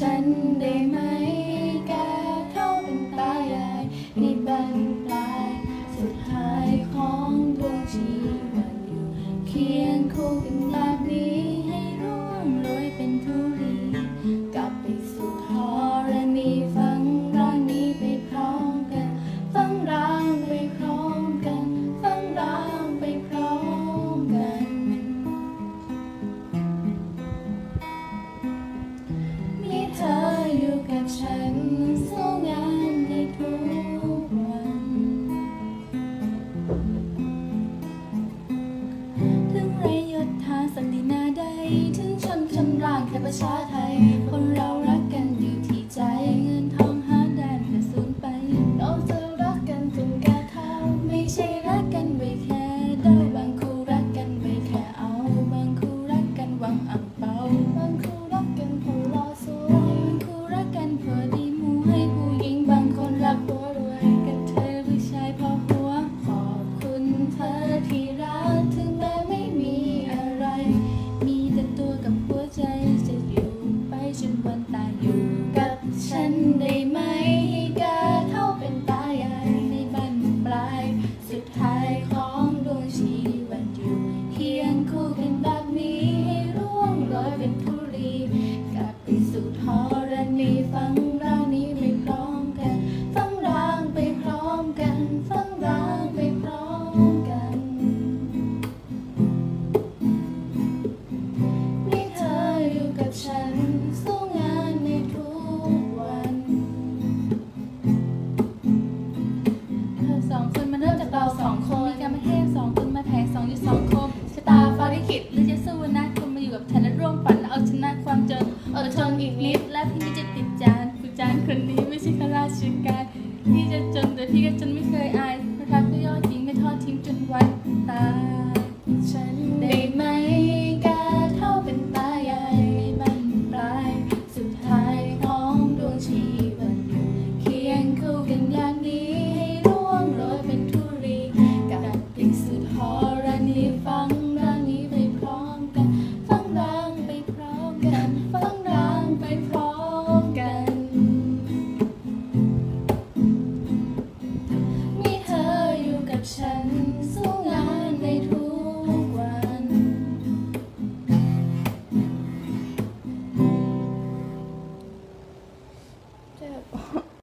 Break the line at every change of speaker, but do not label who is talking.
ฉันได้ไหมแกเท่าเป็นตายใหในบรรปลายสุดท้ายของดวงชีวันอยู่เคียงคู่กันไป beside her. รณีฟังร่างนี้ไปพร้อมกัน ฟังร่างไปพร้อมกัน ฟังร่างไปพร้อมกัน นี่เธออยู่กับฉัน อดทนอีกนิด และพี่จะติดจานผู้จานคนนี้ไม่ใช่ข้าราชการพี่จะจนแต่พี่ก็จนไม่เคยอาย